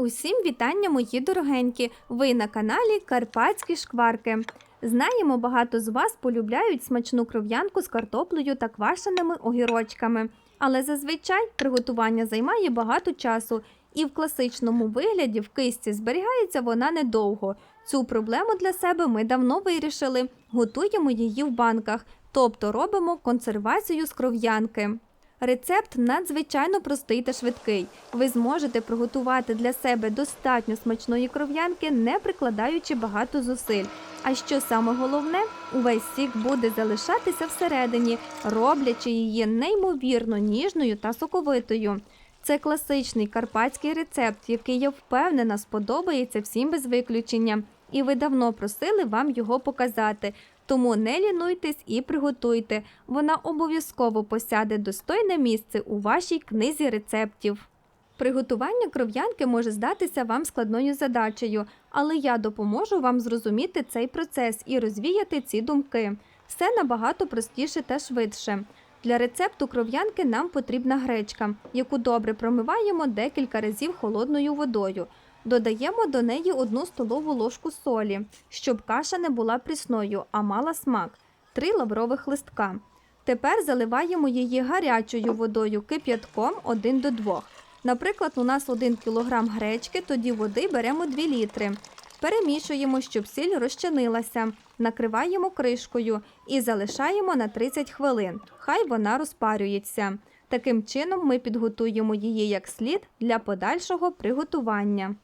Усім вітання, мої дорогенькі! Ви на каналі Карпатські шкварки. Знаємо, багато з вас полюбляють смачну кров'янку з картоплею та квашеними огірочками. Але зазвичай приготування займає багато часу, і в класичному вигляді в кисті зберігається вона недовго. Цю проблему для себе ми давно вирішили. Готуємо її в банках, тобто робимо консервацію з кров'янки. Рецепт надзвичайно простий та швидкий. Ви зможете приготувати для себе достатньо смачної кров'янки, не прикладаючи багато зусиль. А що саме головне, увесь сік буде залишатися всередині, роблячи її неймовірно ніжною та соковитою. Це класичний карпатський рецепт, який я впевнена сподобається всім без виключення. І ви давно просили вам його показати. Тому не лінуйтесь і приготуйте. Вона обов'язково посяде достойне місце у вашій книзі рецептів. Приготування кров'янки може здатися вам складною задачею, але я допоможу вам зрозуміти цей процес і розвіяти ці думки. Все набагато простіше та швидше. Для рецепту кров'янки нам потрібна гречка, яку добре промиваємо декілька разів холодною водою. Додаємо до неї одну столову ложку солі, щоб каша не була прісною, а мала смак, 3 лаврових листка. Тепер заливаємо її гарячою водою кип'ятком 1 до 2. Наприклад, у нас 1 кг гречки, тоді води беремо 2 літри. Перемішуємо, щоб сіль розчинилася, накриваємо кришкою і залишаємо на 30 хвилин. Хай вона розпарюється. Таким чином ми підготуємо її як слід для подальшого приготування.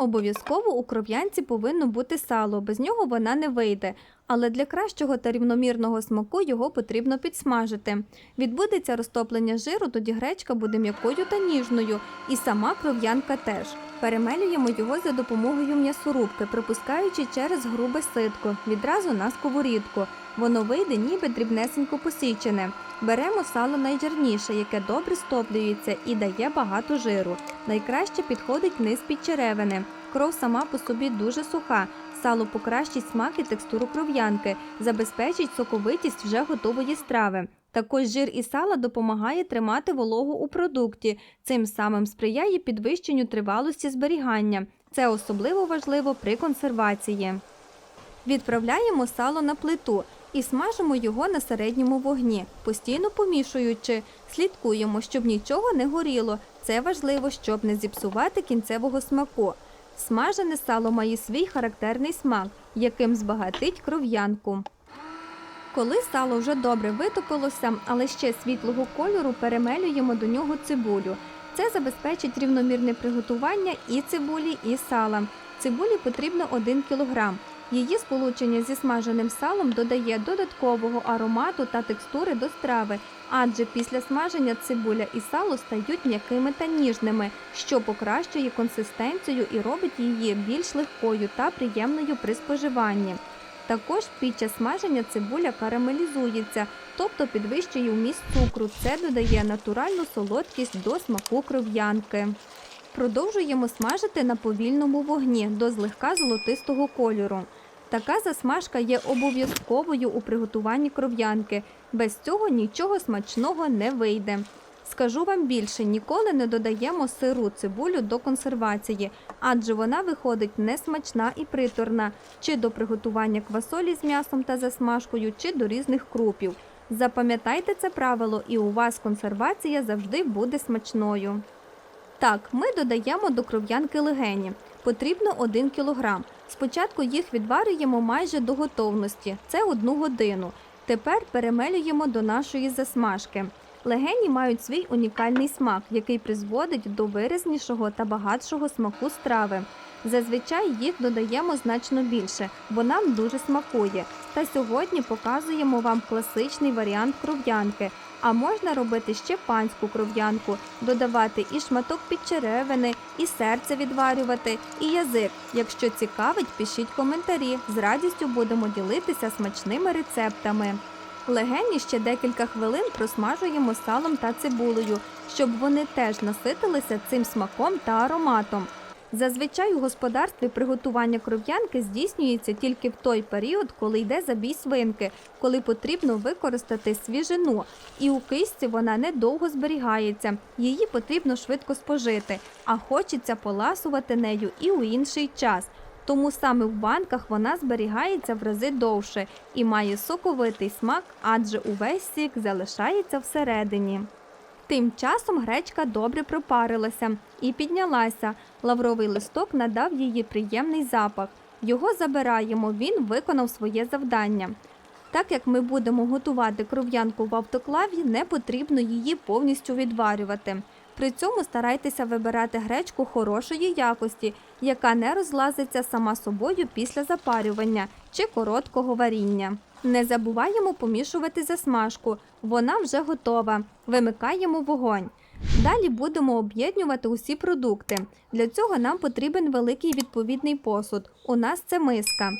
Обов'язково у кров'янці повинно бути сало, без нього вона не вийде, але для кращого та рівномірного смаку його потрібно підсмажити. Відбудеться розтоплення жиру, тоді гречка буде м'якою та ніжною, і сама кров'янка теж. Перемелюємо його за допомогою м'ясорубки, пропускаючи через грубе ситко, відразу на сковорідку. Воно вийде ніби дрібнесенько посічене. Беремо сало найжирніше, яке добре стоплюється і дає багато жиру. Найкраще підходить низ під черевини. Кров сама по собі дуже суха. Сало покращить смак і текстуру кров'янки, забезпечить соковитість вже готової страви. Також жир і сала допомагає тримати вологу у продукті, цим самим сприяє підвищенню тривалості зберігання. Це особливо важливо при консервації. Відправляємо сало на плиту і смажимо його на середньому вогні, постійно помішуючи, слідкуємо, щоб нічого не горіло. Це важливо, щоб не зіпсувати кінцевого смаку. Смажене сало має свій характерний смак, яким збагатить кров'янку. Коли сало вже добре витопилося, але ще світлого кольору, перемелюємо до нього цибулю. Це забезпечить рівномірне приготування і цибулі, і сала. Цибулі потрібно 1 кг. Її сполучення зі смаженим салом додає додаткового аромату та текстури до страви, адже після смаження цибуля і сало стають м'якими та ніжними, що покращує консистенцію і робить її більш легкою та приємною при споживанні. Також під час смаження цибуля карамелізується, тобто підвищує вміст цукру. Це додає натуральну солодкість до смаку кров'янки. Продовжуємо смажити на повільному вогні до злегка золотистого кольору. Така засмажка є обов'язковою у приготуванні кров'янки. Без цього нічого смачного не вийде. Скажу вам більше, ніколи не додаємо сиру цибулю до консервації, адже вона виходить несмачна і приторна, чи до приготування квасолі з м'ясом та засмажкою, чи до різних крупів. Запам'ятайте це правило, і у вас консервація завжди буде смачною. Так, ми додаємо до кров'янки легені. Потрібно 1 кг. Спочатку їх відварюємо майже до готовності, це одну годину. Тепер перемелюємо до нашої засмажки. Легені мають свій унікальний смак, який призводить до виразнішого та багатшого смаку страви. Зазвичай їх додаємо значно більше, бо нам дуже смакує. Та сьогодні показуємо вам класичний варіант кров'янки. А можна робити ще панську кров'янку, додавати і шматок підчеревини, і серце відварювати, і язик. Якщо цікавить, пишіть коментарі. З радістю будемо ділитися смачними рецептами. Легені ще декілька хвилин просмажуємо салом та цибулею, щоб вони теж наситилися цим смаком та ароматом. Зазвичай у господарстві приготування кров'янки здійснюється тільки в той період, коли йде забій свинки, коли потрібно використати свіжину. І у кисці вона недовго зберігається, її потрібно швидко спожити, а хочеться поласувати нею і у інший час. Тому саме в банках вона зберігається в рази довше і має соковитий смак, адже увесь сік залишається всередині. Тим часом гречка добре пропарилася і піднялася. Лавровий листок надав її приємний запах. Його забираємо, він виконав своє завдання. Так як ми будемо готувати кров'янку в автоклаві, не потрібно її повністю відварювати. При цьому старайтеся вибирати гречку хорошої якості, яка не розлазиться сама собою після запарювання чи короткого варіння. Не забуваємо помішувати засмажку, вона вже готова. Вимикаємо вогонь. Далі будемо об'єднувати усі продукти. Для цього нам потрібен великий відповідний посуд. У нас це миска.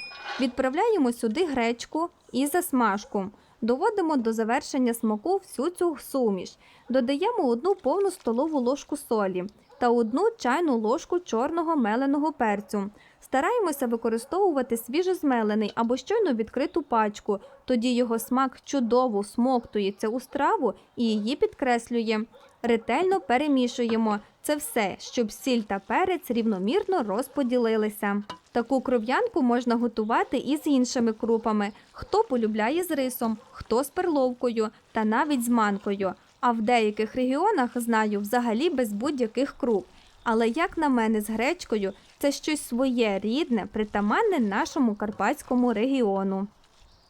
Відправляємо сюди гречку і засмажку. Доводимо до завершення смаку всю цю суміш. Додаємо одну повну столову ложку солі та одну чайну ложку чорного меленого перцю. Стараємося використовувати свіжозмелений або щойно відкриту пачку, тоді його смак чудово смоктується у страву і її підкреслює. Ретельно перемішуємо це все, щоб сіль та перець рівномірно розподілилися. Таку кров'янку можна готувати і з іншими крупами. Хто полюбляє з рисом, хто з перловкою та навіть з манкою. А в деяких регіонах знаю взагалі без будь-яких круп. Але як на мене, з гречкою це щось своє рідне, притаманне нашому карпатському регіону.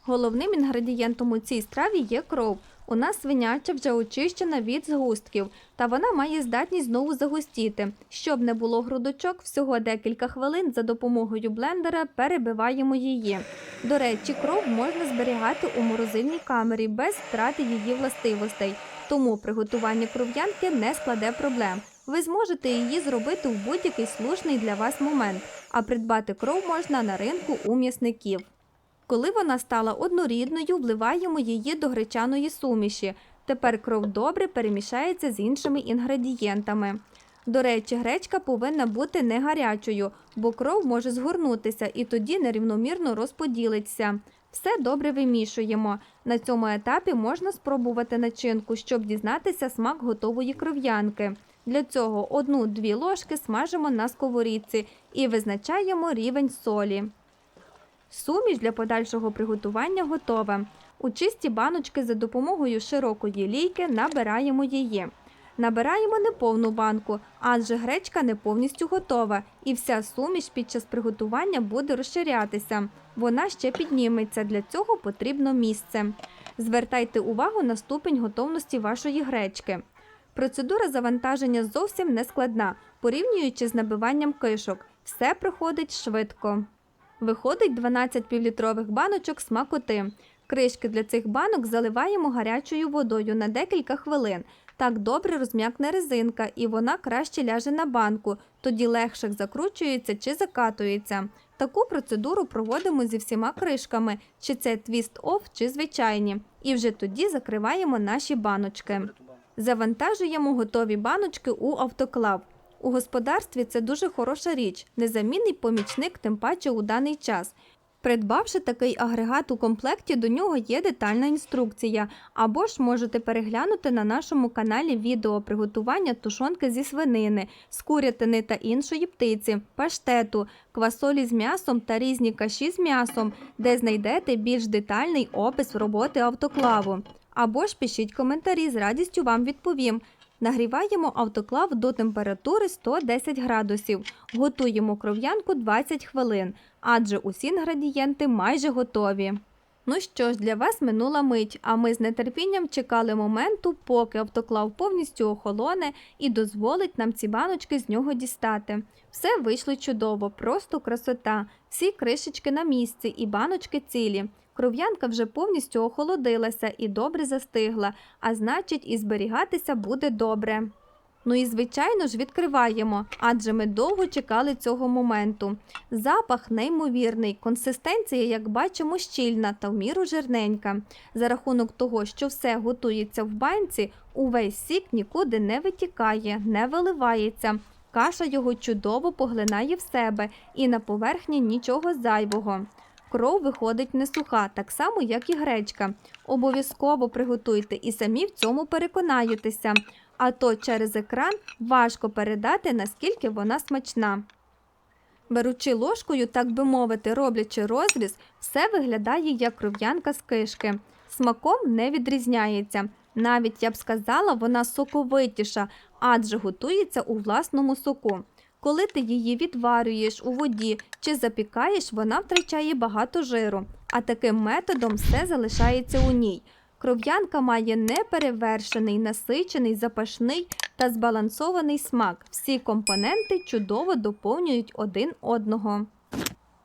Головним інгредієнтом у цій страві є кров. У нас свиняча вже очищена від згустків, та вона має здатність знову загустіти. Щоб не було грудочок, всього декілька хвилин за допомогою блендера перебиваємо її. До речі, кров можна зберігати у морозильній камері без втрати її властивостей, тому приготування кров'янки не складе проблем. Ви зможете її зробити в будь-який слушний для вас момент, а придбати кров можна на ринку у м'ясників. Коли вона стала однорідною, вливаємо її до гречаної суміші. Тепер кров добре перемішається з іншими інгредієнтами. До речі, гречка повинна бути не гарячою, бо кров може згорнутися і тоді нерівномірно розподілиться. Все добре вимішуємо. На цьому етапі можна спробувати начинку, щоб дізнатися смак готової кров'янки. Для цього одну-дві ложки смажимо на сковорідці і визначаємо рівень солі. Суміш для подальшого приготування готова. У чисті баночки за допомогою широкої лійки набираємо її. Набираємо не повну банку, адже гречка не повністю готова, і вся суміш під час приготування буде розширятися. Вона ще підніметься, для цього потрібно місце. Звертайте увагу на ступень готовності вашої гречки. Процедура завантаження зовсім не складна, порівнюючи з набиванням кишок. Все проходить швидко. Виходить 12 півлітрових баночок смакоти. Кришки для цих банок заливаємо гарячою водою на декілька хвилин. Так добре розм'якне резинка і вона краще ляже на банку, тоді легше закручується чи закатується. Таку процедуру проводимо зі всіма кришками, чи це твіст-офф, чи звичайні. І вже тоді закриваємо наші баночки. Завантажуємо готові баночки у автоклав. У господарстві це дуже хороша річ, незамінний помічник, тим паче у даний час. Придбавши такий агрегат у комплекті, до нього є детальна інструкція, або ж можете переглянути на нашому каналі відео приготування тушонки зі свинини, з курятини та іншої птиці, паштету, квасолі з м'ясом та різні каші з м'ясом, де знайдете більш детальний опис роботи автоклаву. Або ж пишіть коментарі, з радістю вам відповім. Нагріваємо автоклав до температури 110 градусів. Готуємо кров'янку 20 хвилин, адже усі інгредієнти майже готові. Ну що ж, для вас минула мить, а ми з нетерпінням чекали моменту, поки автоклав повністю охолоне і дозволить нам ці баночки з нього дістати. Все вийшло чудово, просто красота. Всі кришечки на місці і баночки цілі. Кров'янка вже повністю охолодилася і добре застигла, а значить, і зберігатися буде добре. Ну і звичайно ж відкриваємо, адже ми довго чекали цього моменту. Запах неймовірний, консистенція, як бачимо, щільна та в міру жирненька. За рахунок того, що все готується в банці, увесь сік нікуди не витікає, не виливається. Каша його чудово поглинає в себе і на поверхні нічого зайвого. Кров виходить не суха, так само, як і гречка. Обов'язково приготуйте і самі в цьому переконаєтеся, а то через екран важко передати, наскільки вона смачна. Беручи ложкою, так би мовити, роблячи розріз, все виглядає як кров'янка з кишки. Смаком не відрізняється. Навіть я б сказала, вона соковитіша, адже готується у власному соку. Коли ти її відварюєш у воді чи запікаєш, вона втрачає багато жиру, а таким методом все залишається у ній. Кров'янка має неперевершений, насичений, запашний та збалансований смак. Всі компоненти чудово доповнюють один одного.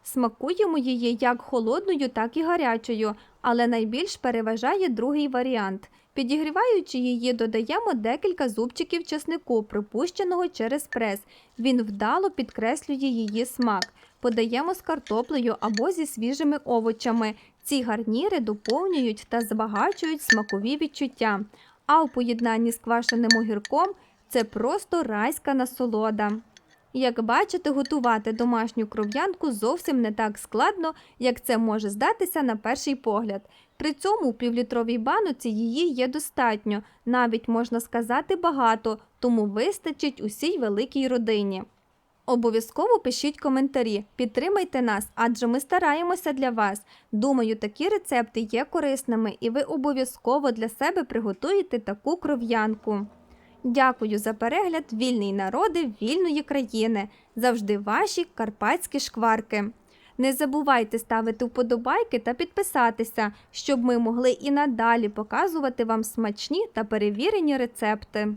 Смакуємо її як холодною, так і гарячою, але найбільш переважає другий варіант. Підігріваючи її, додаємо декілька зубчиків чеснику, пропущеного через прес. Він вдало підкреслює її смак. Подаємо з картоплею або зі свіжими овочами. Ці гарніри доповнюють та збагачують смакові відчуття. А у поєднанні з квашеним огірком це просто райська насолода. Як бачите, готувати домашню кров'янку зовсім не так складно, як це може здатися на перший погляд. При цьому у півлітровій баноці її є достатньо, навіть можна сказати багато, тому вистачить усій великій родині. Обов'язково пишіть коментарі, підтримайте нас, адже ми стараємося для вас. Думаю, такі рецепти є корисними і ви обов'язково для себе приготуєте таку кров'янку. Дякую за перегляд, вільний народи вільної країни. Завжди ваші карпатські шкварки. Не забувайте ставити вподобайки та підписатися, щоб ми могли і надалі показувати вам смачні та перевірені рецепти.